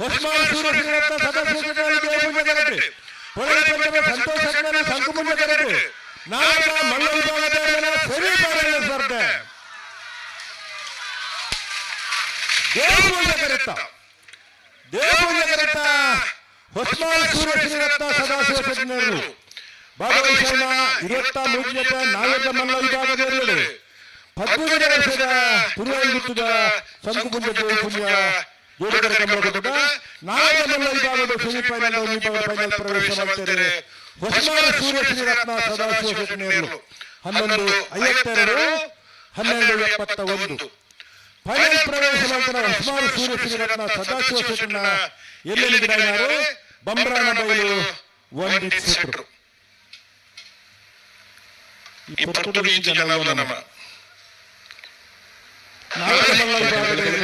ಹೊಸ್ಮಾನ್ ಸೂರ್ಯ ಶ್ರೀರತ್ನ ಸದಸ್ಯ ದೇವಪುಂಜ ಕರಟೆ ಹೊಳೆ ಪಂಚಮ ಸಂತೋಷ ಅಜ್ಞಾನ ಶಂಕುಪುಂಜ ಕರಟೆ ನಾಯಕ ಮಲ್ಲ ವಿಭಾಗದ ಸೆಮಿಫೈನಲ್ ಸ್ಪರ್ಧೆ. ದೇವಪುಂಜ ಕರೆತ ದೇವಪುಂಜ ಕರೆತ ಹೊಸ್ಮಾನ್ ಸೂರ್ಯ ಶ್ರೀರತ್ನ ಸದಾಶಿವ ಸಜ್ಞರು ಭಾಗವಹಿಸೋಣ. ಇವತ್ತ ಮೂಜ್ಯತ ನಾಯಕ ಮಲ್ಲ ವಿಭಾಗದೆರಡು ಹದಿಮೂರನೇ ವರ್ಷದ ತುರುವಾಯಿಗುತ್ತದ ಸಂಕುಪುಂಜ ದೇವಪುಂಜ ಜೋಡಿಗರ ಕಮಲಗುತ್ತದ ನಾಯಕ ಮಲ್ಲ ವಿಭಾಗದ ಸೆಮಿಫೈನಲ್ ವಿಭಾಗ ಫೈನಲ್ ಪ್ರವೇಶ ಮಾಡ್ತಾರೆ. ಹೊಸಮಾನ ಸೂರ್ಯ ಶ್ರೀರತ್ನ ಸದಾಶಿವ ಸಜ್ಞರು ಹನ್ನೊಂದು ಐವತ್ತೆರಡು ಹನ್ನೆರಡು ಎಪ್ಪತ್ತ ಒಂದು ಫೈನಲ್ ಪ್ರವೇಶ ಮಾಡ್ತಾರೆ ಹೊಸಮಾನ ಸೂರ್ಯ ಶ್ರೀರತ್ನ ಸದಾಶಿವ ಶೆಟ್ಟಿನ ಎಲ್ಲೆಲ್ಲಿ ಗಿಡಗಾರು ಬಂಬ್ರಾಣ ಬಯಲು ಒಂದಿತ್ತು ಇಪ್ಪತ್ತು ಇಂಚು ಜನವನ್ನ ನಮ್ಮ. ನಾಳೆ ವಿಭಾಗದಲ್ಲಿ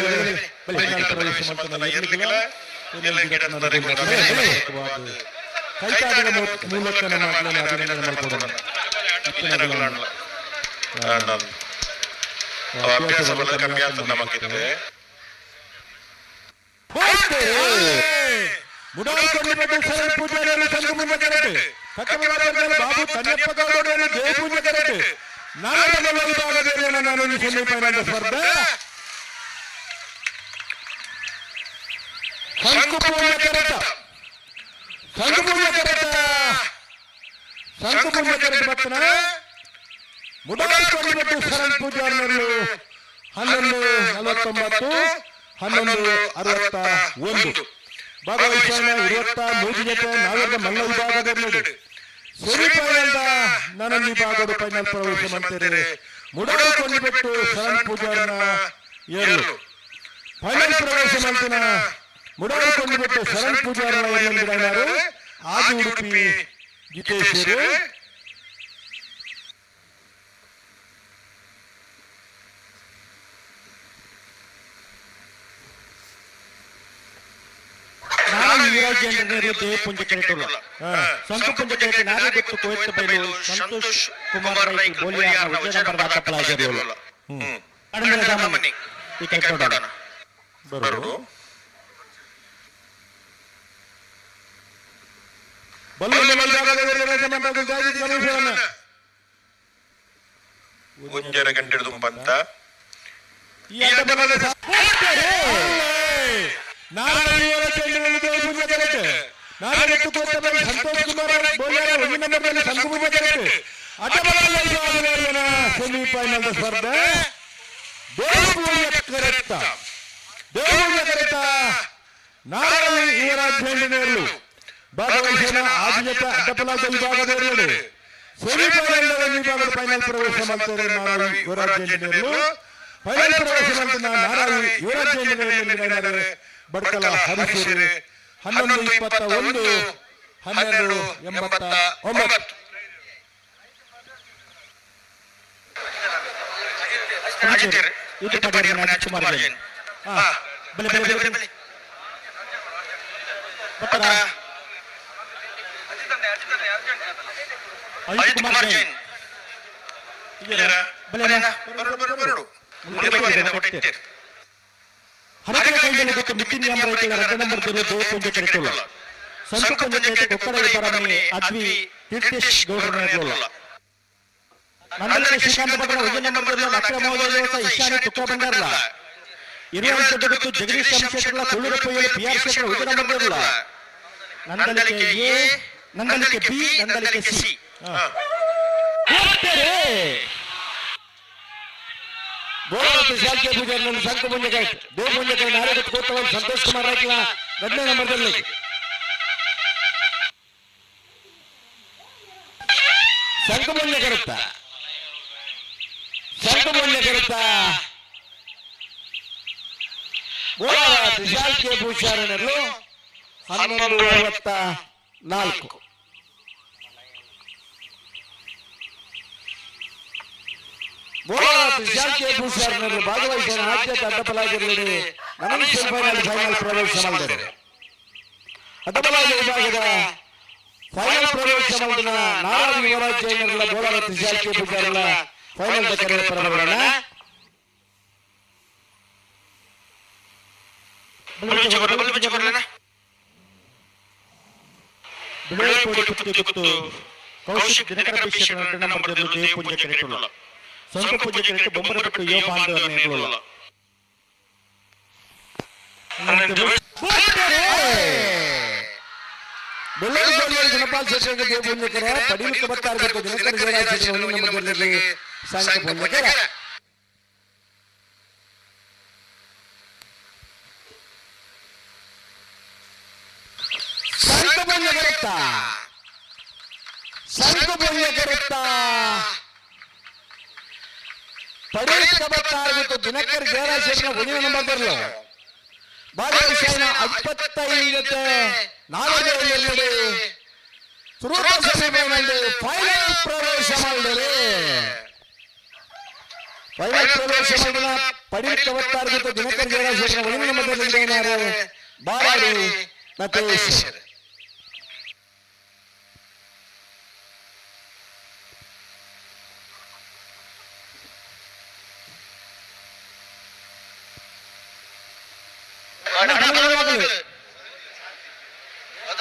ಕೈತಾಡಿದ ಮೂಲಕ ನಮ್ಮ ಮಕ್ಕಳನ್ನು ಅಭಿನಂದನೆ ಮಾಡಿಕೊಡೋಣ ಅಭ್ಯಾಸ ಬಲ ಕಮ್ಮಿ ಕರಟೆ ಬಾಬು ತನ್ನಪ್ಪ ಕರಟೆ ವಿಭಾಗದಲ್ಲಿ ನಾನು ಈ ಸೆಮಿಫೈನಲ್ ಸ್ಪರ್ಧೆ ಶಂಕುಪೂಜ ಕರಟ ಶಂಕುಪೂಜ ಕರಟ ಶಂಕುಪೂಜ ಕರಟ ಬರ್ತನ ಮುಡಾಲ್ಕೊಂಡಿದ್ದು ಸರಳ ಪೂಜಾರಿಯರು ಹನ್ನೊಂದು ನಲವತ್ತೊಂಬತ್ತು, ಹನ್ನೊಂದು ಅರವತ್ತ ಒಂದು. ಭಾಗವಹಿಸೋಣ ಇವತ್ತ ಮೂರು ವಿಭಾಗದ ಫೈನಲ್ ಪ್ರವೇಶ ಮಾಡ್ತಾರೆ ಮುಡಾಲ್ಕೊಂಡು ಬಿಟ್ಟು ಶರಣ್ ಪೂಜಾರನ ಫೈನಲ್ ಪ್ರವೇಶ ಮಾಡ್ತಾನ. ಮುಡಾಲ್ಕೊಂಡು ಬಿಟ್ಟು ಶರಣ್ ಪೂಜಾರನ ಏಳು ಆದಿ ಉಡುಪಿ ಜಿತೇಶ್ವರು. ಎಂಜಿನಿಯರ್ ದೇವಪುಂಜ ಕೆರೆಟುಲ್ಲ ಸಂಕುಪುಂಜ ಕೆರೆಟ ನಾರೇ ಗೊತ್ತು ಕೋಯತ್ತ ಬೈಲು ಸಂತೋಷ್ ಕುಮಾರ್ ರೈ ವಿಜಯ ನಂಬರ್ ಹ್ಮ್ ಗಣೇಶವನ್ನ ಮುಂಜಾನೆ ಗಂಟೆ ದುಂಬಂತ ಈ ಅಡ್ಡಬಲದ ಸಾಕ್ತಾರೆ. ನಾರಾಯಣಿಯವರ ಚೆಂಡಿನಲ್ಲಿ ದೇವಪುಂಜ ಕರೆಟೆ ನಾರಾಯಣ ಕೋಟದಲ್ಲಿ ಸಂತೋಷ್ ಕುಮಾರ್ ಬೋಲಿಯಾರ ಒಂದು ನಂಬರ್ನಲ್ಲಿ ಗಂಟೆ ಕರೆಟೆ ಅಡ್ಡಬಲದ ವಿಭಾಗದಲ್ಲಿನ ಸೆಮಿಫೈನಲ್ ಸ್ಪರ್ಧೆ. ಕರೆತ ಕರೆತ ನಾರಾಯಣ ಯುವರಾಜ್ ಚೆಂಡಿನಲ್ಲಿ ಭಾಗವಹಿಸೋಣ ಆದ್ಯತ ಅಡ್ಡಬಲದ ವಿಭಾಗದವರೆಡೆ ಸೆಮಿಫೈನಲ್ ವಿಭಾಗದ ಫೈನಲ್ ಪ್ರವೇಶ ಮಾಡ್ತಾರೆ ನಾರಾಯಣ ಯುವರಾಜ್ ಎಂಜಿನಿಯರ್ಲು ಫೈನಲ್ ಪ್ರವೇಶ ಮಾಡ್ತಾನೆ ನಾರಾಯಣ ಯುವರಾಜ್ ಎಂಜಿನಿಯರ್ ಬಡ್ಕಲ ಹರಿಸೂರಿ ಹನ್ನೊಂದು ಇಪ್ಪತ್ತ ಒಂದು ಹನ್ನೆರಡು ಎಂಬತ್ತ ಒಂಬತ್ತು ಇದು ಪಡೆಯ ರಾಜಕುಮಾರ್ ಜೈನ್ ಹಾ, ಬಲೆ ಬಲೆ, ಬಲೆ ಬಲೆ, ಬಲೆ ಬಲೆ. ಬರ್ತಾರ ಅಜಿತ್ ಅಜಿತ್ ಕುಮಾರ್ ಕುಮಾರ್ ಜೈನ್ ಜೈನ್ ಇದರ ಬಲೆ ಬರೋಡು, ಬರೋಡು, ಬರೋಡು. ಮುಂದೆ ಕುಮಾರ್ ಜೈನ್. ಕೈಯಲ್ಲಿ ಗೊತ್ತು ನಿಯಮ ರೈತರ ನಂಬರ್ ದಿನ ದೇವಪುಂಜ ಕೆರೆಟುಲ್ಲ ಸಂಕುಪುಂಜ ಕೆರೆಟ ಕೊಕ್ಕಡ ವಿಪರಮನೆ ಅದ್ವಿ ತೀರ್ಥೇಶ್ ಗೌಡರ ನಂದಲಿಕೆ ಶ್ರೀಕಾಂತ ಭಟ್ರ ವಿಜಯ ನಂಬರ್ ಅಕ್ರಮ ಮಹೋದಯ ಇಶಾನಿ ತುಕ್ಕ ಬಂಡಾರಲ್ಲ ಇರುವ ಜಗತ್ತು ಜಗದೀಶ್ ಚಂದ್ರಶೇಖರ್ಲ ಕೊಳ್ಳೂರಪ್ಪ ಏಳು P R Shekhar Vijaya number Nandalike A Nandalike B Nandalike C ಹಾ. ಗೋಳಾಟ ಶಾಂತಿ ಪೂಜಾರಿನಲ್ಲಿ ಶಂಕು ಮುಂಜೆ ಕೈ ದೇವ ಮುಂಜೆ ಕೈ ನಾರಾಯಣ ಕೋತವನ್ ಸಂತೋಷ್ ಕುಮಾರ್ ಹಾಕಿಲ್ಲ ಎರಡನೇ ನಂಬರ್ದಲ್ಲಿ ಶಂಕು ಮುಂದೆ ಕರುತ್ತ ಶಂಕು ಮುಂದೆ ಕರುತ್ತ ಹನ್ನೊಂದು ಅರವತ್ತ ನಾಲ್ಕು. ಗೋಳಾಟ ವಿಶಾಲ್ ಕೆ ಭೂಷಾರನರು ಭಾಗವಹಿಸಿದ ಆದ್ಯತೆ ಅಡ್ಡಬಲಾಗಿರಲಿ ನನಗೆ ಫೈನಲ್ ಫೈನಲ್ ಪ್ರವೇಶ ಮಾಡಿದ್ದಾರೆ ಅಡ್ಡಬಲಾಗಿ ವಿಭಾಗದ ಫೈನಲ್ ಪ್ರವೇಶ ಮಾಡಿದ ನಾರಾಯಣ ಯುವರಾಜ್ ಜೈನರ್ಲ ಗೋಳಾಟ ವಿಶಾಲ್ ಕೆ ಭೂಷಾರಲ್ಲ ಫೈನಲ್ ಕರೆ ಪರಬರೋಣ ಬಿಳಿಕೋಡಿ ಕುತ್ತಿ ಕುತ್ತು ಕೌಶಿಕ್ ದಿನಕರ ಎರಡು ನಂಬರ್ ಜೊತೆ ದೇವ ಪೂಜೆ ಕರೆಯುತ್ತಿಲ್ಲ ಸಂಕ ಪೂಜೆ ಕರೆಟ್ಟು ಬೊಂಬರ ಬಿಟ್ಟು ಯೋ ಪಾಂಡವ ನೇರಲ್ಲ ಬೆಳ್ಳೂರು ಜೋಡಿಯಲ್ಲಿ ಗುಣಪಾಲ್ ಶೆಟ್ಟರಿಗೆ ದೇವಪುಂಜಕರ ಪಡಿಲಿಕ್ಕೆ ಬರ್ತಾ ಇರಬೇಕು ದಿನಕರ ಜಯರಾಜ್ ಒಂದು ನಂಬರ್ನಲ್ಲಿ ಸಂಘ ಪುಂಜಕರ ಸಂಘ ಪುಂಜಕರುತ್ತ ಸಂಘ ಪುಂಜಕರುತ್ತ ಪಡಿಲಿಕ್ಕೆ ಬರ್ತಾ ಇರಬೇಕು ದಿನಕರ ಜಯರಾಜ್ ಒಂದು ನಂಬರ್ನಲ್ಲಿ ಭಾಗವಹಿಸಿನ ಇಪ್ಪತ್ತೈದಕ್ಕೆ ನಾಲ್ಕು ಸುರೂಪ ಸಭೆಯಲ್ಲಿ ಫೈನಲ್ ಪ್ರವೇಶ ಮಾಡಿದರೆ ಫೈನಲ್ ಪ್ರವೇಶ ಮಾಡಿದ ಪಡಿಲಿಕ್ಕೆ ಅವತ್ತಾರ್ಗಿತ್ತು ದಿನಕರ ಜಯರಾಜೇಶ್ವರ ಒಂದು ನಂಬರ್ನಲ್ಲಿ ಬಾರಾಡಿ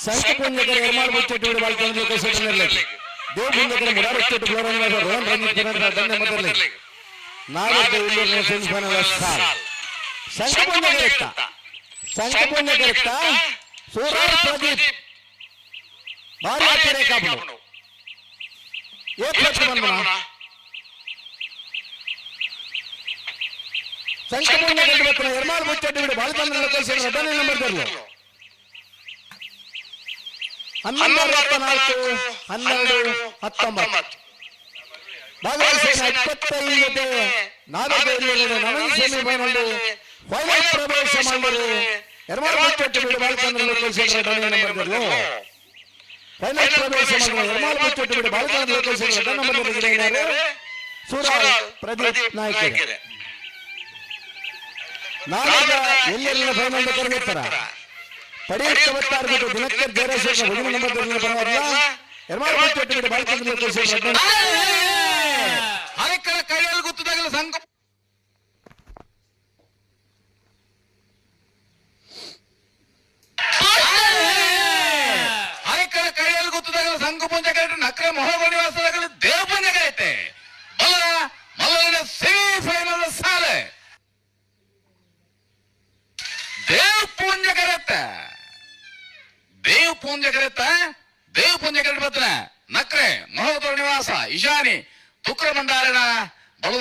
ತೆಗೆದಬೇಕು ಹನ್ನೊಂದು ಹನ್ನೊಂದು ಮೂವತ್ಮೂರು ಬಣ್ಣತೆ ಲೀಸ್ಟ್ ಗಣಪತಿ ಸಂಕಪುಂಜಕರ ಎರ್ಮಾಳ್ ಮುಚ್ಚಟ್ಟು ಬಾಲ್ಕಂಡ್ ಲೋಕಸಭೆಯಲ್ಲಿ ದೇವಪುಂಜಕರ ಮುರಾರಚ್ಚಟ್ಟು ಫ್ಲೋರನ್ ರೋಹನ್ ರಂಜಿತ್ ಜನರ ದಂಡ ಮೊದಲೇ ನಾಲ್ಕು ಇಲ್ಲೂರಿನ ಸೆಮಿಫೈನಲ್ ಸ್ಥಾನ ಸಂಕಪುಂಜಕರಿತ್ತ ಸಂಕಪುಂಜಕರಿತ್ತ ಸೂರಾರ್ ಪ್ರದೀಪ್ ಭಾರಿ ಹತ್ತಿರ ಕಾಪು ಏಪ್ರಿಲ್ ಬಂದನ ಸಂಕಪುಂಜಕರ ಹತ್ರ ಎರ್ಮಾಳ್ ಮುಚ್ಚಟ್ಟು ಬಾಲ್ಕಂಡ್ ಲೋಕಸಭೆ ಹದಿನೈದು ನಂಬರ್ ತರಲು ಹನ್ನೊಂದು ಹತ್ತನಾಲ್ಕು ಹನ್ನೆರಡು ಹತ್ತೊಂಬತ್ತು. ಭಾಗವಹಿಸಿದ ಇಪ್ಪತ್ತೈದು ನಾಲ್ಕು ನವೀನ ಸೆಮಿಫೈನಲ್ ಫೈನಲ್ ಪ್ರವೇಶ ಮಾಡಿದರು ಎರಮಾರು ಮುಚ್ಚಟ್ಟು ಬಿಡು ಬಾಲ್ಕಂದ್ರ ಲೋಕೇಶ್ವರ ಡನೆ ನಂಬರ್ಗಳು ಫೈನಲ್ ಪ್ರವೇಶ ಮಾಡಿದರು ಎರಮಾರು ಮುಚ್ಚಟ್ಟು ಬಿಡು ಬಾಲ್ಕಂದ್ರ ಲೋಕೇಶ್ವರ ಡನೆ ನಂಬರ್ ಸೂರ ಪ್ರದೀಪ್ ನಾಯ್ಕ ನಾಳೆ ಎಲ್ಲೆಲ್ಲ ಫೈನಲ್ ಕರೆದಿರ್ತಾರ ಪಡೆಯಕ್ಕೆ ಬರ್ತಾರ್ಬಿಟ್ಟು ದಿನಕ್ಕೆ ಜಯರಾಜೇಶ್ವರ ಒಂದು ನಂಬರ್ ಬರೋದಿಲ್ಲ ಎರಮಾರು ಮುಚ್ಚಟ್ಟು ಬಿಡು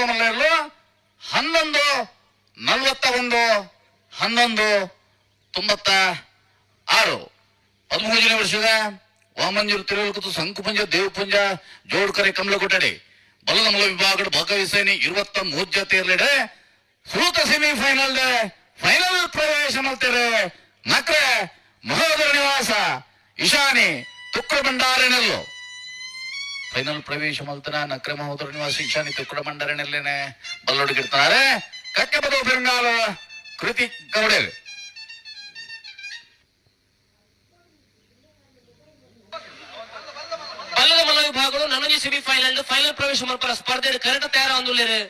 ಬಲದ ಮಲ್ಲೆಯರು ಹನ್ನೊಂದು ನಲವತ್ತ ಒಂದು ಹನ್ನೊಂದು ತೊಂಬತ್ತ ಆರು ಪದ್ಮೂಜನೆ ವರ್ಷದ ವಾಮಂಜೂರು ತಿರುವಲ್ಕುತ್ತು ಸಂಕುಪುಂಜ, ದೇವಪುಂಜ, ಜೋಡ್ಕರೆ ಕಮಲ ಕೊಠಡಿ ಬಲದ ಮಲ ವಿಭಾಗದ ಭಾಗವಹಿಸೇನೆ ಇರುವತ್ತ ಮೂರ್ ಜೊತೆ ಇರ್ಲಿಡೆ ಸೂತ ಸೆಮಿಫೈನಲ್ ಫೈನಲ್ ಪ್ರವೇಶ ಮಾಡ್ತಾರೆ ನಕ್ರೆ ಮಹೋದರ ನಿವಾಸ ಇಶಾನಿ ತುಕ್ರ ಭಂಡಾರಿನಲ್ಲೂ. ಫೈನಲ್ ಪ್ರವೇಶ ಮಲ್ತನ ನಕ್ರಮ ಹೋದ್ರ ನಿವಾಸ ಈಶಾನಿ ತುಕ್ಕಡ ಭಂಡಾರಿನಲ್ಲೇನೆ ಬಲ್ಲೊಡಗಿರ್ತಾರೆ ಕಕ್ಕೆ ಬದು ಬೆಂಗಾಲ ಕೃತಿ ಕವಡೆ ಬಲ್ಲದ ಮಲ್ಲ ವಿಭಾಗಗಳು ನನಗೆ ಸೆಮಿಫೈನಲ್ ಫೈನಲ್ ಪ್ರವೇಶ ಮಲ್ಪರ ಸ್ಪರ್ಧೆ ಕರೆಕ್ಟ್ ತಯಾರ ಅಂದುಲೇರೆ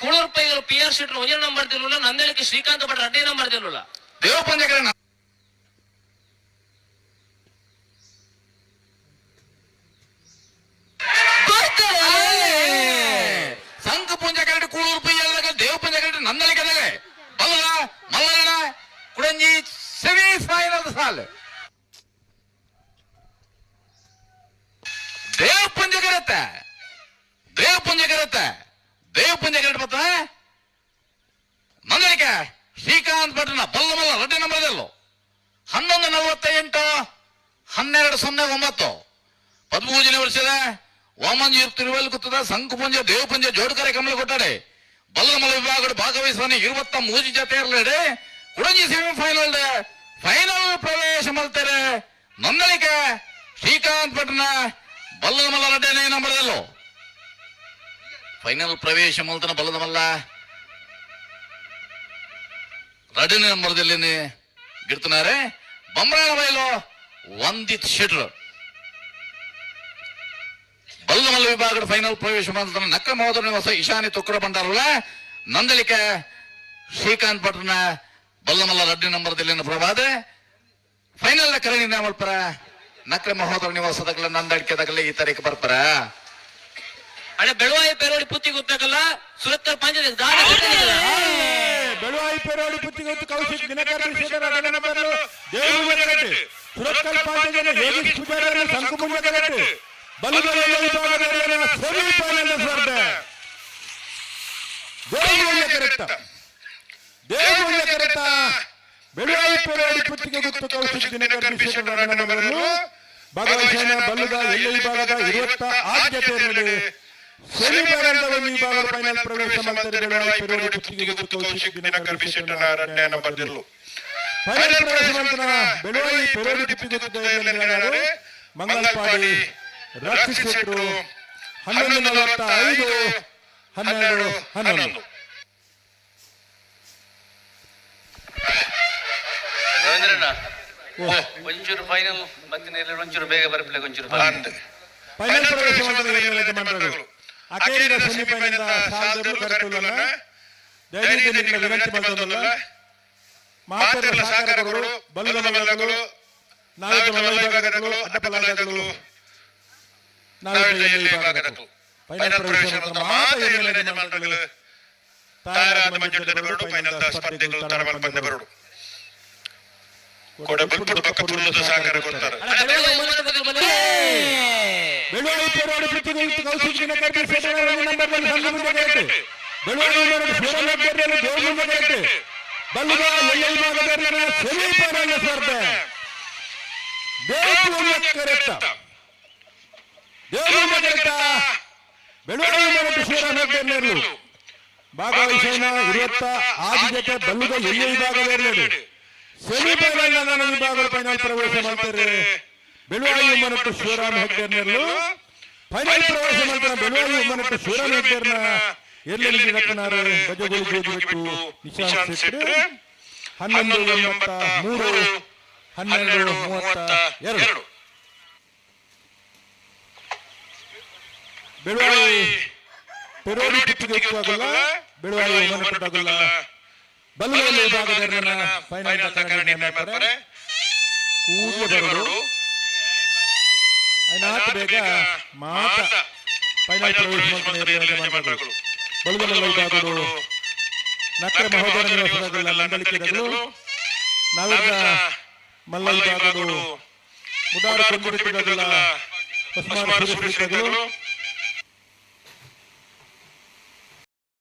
ಕುಳೂರ್ ಪೈಗಳು ಪಿ ಆರ್ ಶೀಟ್ ಒಂದೇ ನಂಬರ್ ದಿಲ್ಲ ನಂದೇಳಕ್ಕೆ ಶ್ರೀಕಾಂತ್ ಭಟ್ ಅಡ್ಡೇ ನಂಬರ್ ದೇವ ದೇವಪುಂಜಕರಣ ಸಂಘ ಪುಂಜಕರಣ ಕೂಳೂರು ಪೈಯಲ್ದಾಗ ನಂದಲಿಕದಾಗ ಬಲ್ಲ ಮಲ್ಲಣ್ಣ, ಕುಡಂಜಿ ಸೆಮಿಫೈನಲ್ ಸಾಲ್. ದೇವ ಪುಂಜಕರತ್ತ ದೇವ ಪುಂಜಕರತ್ತ ದೇವ ಪುಂಜಕರಣ ಬತ್ತ ನಂದಲಿಕ ಶ್ರೀಕಾಂತ್ ಭಟ್ನ ಬಲ್ಲ ಮಲ್ಲ ರೆಡ್ಡಿ ನಂಬರ್ದಲ್ಲೋ. ಹನ್ನೊಂದು ನಲವತ್ತ ಎಂಟು ಹನ್ನೆರಡು ಸೊನ್ನೆ ಒಂಬತ್ತು. ಹದಿಮೂರನೇ ವರ್ಷದ ವಾಮಂಜಿ ತಿರುವಲ್ಲಿ ಕೂತದ ಸಂಕುಪುಂಜ ದೇವಪುಂಜ ಜೋಡ್ಕರೆ ಕಮಲ ಕೊಟ್ಟಾಡೆ బలరమల విభాగుడు భాగవేశ్వరిని ఇరువత్త మూసి జతేరలేడే కుడంజి సెమీఫైనల్ ఫైనల్ డే ఫైనల్ ప్రవేశమల్తేరే నందలిక శ్రీకాంత్ పట్టిన బల్లమల్ల రెడ్డి నేను మరదలో ఫైనల్ ప్రవేశమల్తున్న బల్లమల్ల రెడ్డి నేను మరదల్లిని గిడుతున్నారే. బొమ్మరాయిలో వందిత్ షెటర్. ಬಲ್ಲಮಲ್ಲ ವಿಭಾಗದ ಫೈನಲ್ ಪ್ರವೇಶ ಮಾಡಿದ ನಕ್ಕ ಮಹೋದರ ಹೊಸ ಈಶಾನಿ ತುಕ್ಕರ ಬಂಡಾರಲ್ಲ ನಂದಲಿಕ ಶ್ರೀಕಾಂತ್ ಭಟ್ರನ ಬಲ್ಲಮಲ್ಲ ರಡ್ಡಿ ನಂಬರ್ ದಿಲ್ಲಿನ ಪ್ರಭಾದ ಫೈನಲ್ನ ಕರಣಿ ನಾಮಲ್ಪರ ನಕ್ರ ಮಹೋದರ ನಿವಾಸದಾಗಲ ನಂದಡಿಕೆದಾಗಲ ಈ ತಾರೀಕು ಬರ್ತಾರ ಅಣ್ಣ ಬೆಳವಾಯಿ ಪೇರೋಡಿ ಪುತ್ತಿ ಗೊತ್ತಾಗಲ್ಲ ಸುರತ್ತರ ಪಂಚಾಯತ್ ಗಾನ ಬೆಳುವಾಯಿ ಪೇರೋಡಿ ಪುತ್ತಿಗೊತ್ತು ಕೌಶಿಕ್ ದಿನಕರ್ ಶೇಖರ್ ಅಡಗ ನಂಬರ್ಲು ದೇವರು ಸುರತ್ಕಲ್ ಪಾಂಚಜನ ಯೋಗೀಶ್ ಪೂಜಾರನ್ನು ಸಂಕುಮುಂಜ ಕರಟ್ಟು ಬಲುಬಲ ವಿಭಾಗದ ಸೆಮಿಫೈನಲ್ ಸ್ಪರ್ಧೆ. ದೇವರು ಕರೆಕ್ಟ ದೇವರು ಕರೆಕ್ಟ ಬೆಳುವಾಯಿ ಪೇರೋಡಿ ಪುತ್ತಿಗೆ ಗೊತ್ತು ಕೌಶಿಕ್ ದಿನಕರ್ ನಂಬರ್ಲು ಭಾಗವಹಿಸಿದ ಬಲ್ಲುದ ಎಲ್ಲ ವಿಭಾಗದ ಇರುವತ್ತ ಆದ್ಯತೆಯಲ್ಲಿ ಸೆಮಿಫೈನಲ್ ವಿಭಾಗದ ಫೈನಲ್ ಪ್ರವೇಶ ಮಾಡ್ತಾರೆ ಬೆಳುವಾಯಿ ಪೇರೋಡಿ ಪುತ್ತಿಗೆ ಗೊತ್ತು ಕೌಶಿಕ್ ದಿನಕರ್ ನಂಬರ್ ಗೆಲ್ಲು ಫೈನಲ್ ಪ್ರವೇಶ ಮಾಡ್ತಾನ ಬೆಳುವಾಯಿ ಪೆರೋಡಿ ಟಿಪ್ಪಿ ಮಂಗಲ್ಪಾಡಿ ರಕ್ಷಿಸಿದ್ರು ಹನ್ನೊಂದು ನಲವತ್ತ ಐದು ಹನ್ನೆರಡು ಹನ್ನೊಂದು. ಒಂಚೂರು ಫೈನಲ್ ಇಲ್ಲ ಒಂಚೂರು ಬೇಗ ಬರಪ್ಲೆ ಒಂಚೂರು ಫೈನಲ್ ಪ್ರವೇಶ ಯಜಮಾನರು ಅಕೇರಿನ ಸೆಮಿಫೈನಲ್ ಸಾಲದರು ಕರೆತುಲ್ಲ ದಯವಿಟ್ಟು ನಿಮಗೆ ವಿನಂತಿ ಮಾಡ್ತದಲ್ಲ ಮಾತೇರ ಸಹಕಾರಗಳು ಬಲ್ಲದ ಮಲ್ಲಗಳು ವಿಭಾಗಗಳು ವಿಭಾಗಗಳು ಫೈನಲ್ ಪ್ರವೇಶ ಮಾಡ್ತಾರೆ ಮಾತ ಏನೆಲ್ಲ ಯಜಮಾನರು ತಾಯರಾದ ಮಂಜುಳರು ಫೈನಲ್ ಸ್ಪರ್ಧೆಗಳು ತರಮಲ್ ಬಂದವರು ಕೊಡ ಬಿಟ್ಬಿಡು ಪಕ್ಕ ತುಳಿದು ಸಾಕಾರ ಕೊಡ್ತಾರೆ. ಬೆಳುವಾಯಿ ಪೇರಾಡಿ ಪೃಥ್ವಿಗಳು ಕೌಶಿಕಿನ ಕರ್ಪಿ ಸೇತುವೆ ನಂಬರ್ ಬಂದು ಸಂಘ ಮುಂದೆ ಕರೆಕ್ಟ್ ಮುಂದೆ ಬಲ್ಲುಗ ಎಲ್ಲ ವಿಭಾಗದಲ್ಲಿ ಸೆಮಿಫೈನಲ್ ಸ್ಪರ್ಧೆ. ಕರೆಕ್ಟ್ ದೇವ್ರ ಕರೆಕ್ಟ್ ಬೆಳುವಾಯಿ ಪೇರಾಡಿ ಶಿವರಾಜ್ ದೇವ್ರು ಭಾಗವಹಿಸಿನ ಇರುವತ್ತ ಆದ್ಯತೆ ಬಲ್ಲುಗ ಎಲ್ಲ ವಿಭಾಗದಲ್ಲಿ ಸೆಮಿಫೈನಲ್ ನನ್ನ ಫೈನಲ್ ಪ್ರವೇಶ ಮಾಡ್ತಾರೆ. ಬೆಳುವಾಯಿ ಮನಟ್ಟು ಶಿವರಾಮ್ ಹೆಗ್ಗರ್ನಲ್ಲೂ ಫೈನಲ್ ಪ್ರವೇಶ ಮಾಡ್ತಾರೆ ಬೆಳುವಾಯಿ ಮನಟ್ಟು ಶಿವರಾಮ್ ಎಲ್ಲೆಲ್ಲಿ ರತ್ನಾರು ಗಜಗುಲು ಜೋಗಿಬಿಟ್ಟು ನಿಶಾಂತ್ ಶೆಟ್ಟಿ ಹನ್ನೊಂದು ಎಂಬತ್ತ ಮೂರು, ಹನ್ನೆರಡು, ಮೂವತ್ತ ಎರಡು. ಬೆಳವಾಡಿ ಪೆರೋಡಿ ಟಿಪ್ಪಿಗೆ ಗೊತ್ತಾಗಲ್ಲ ಬೆಳವಾಡಿ ಗೊತ್ತಾಗಲ್ಲ ಬಲ್ಲುಗಳಲ್ಲಿ ಫೈನಲ್ ತನಕ ನಿರ್ಣಯ ಮಾಡ್ತಾರೆ ಕೂಡಲೇ ಬರೋರು ಬೇಗ ಮಾತ. ಫೈನಲ್ ಪ್ರವೇಶ ಮಾಡ್ತಾರೆ ಬಲ್ಲುಗಳಲ್ಲಿ ವಿಭಾಗದವರು ನಕ್ರ ಮಹೋದರ ನಿವಾಸಗಳ ನಂದಲಿಕೆಗಳು ನಾವಿಂದ ಮಲ್ಲ ವಿಭಾಗದವರು ಮುದಾರ ಕೊಂದಿರುತ್ತಿರಲಿಲ್ಲ ಹೊಸ ಮಾರು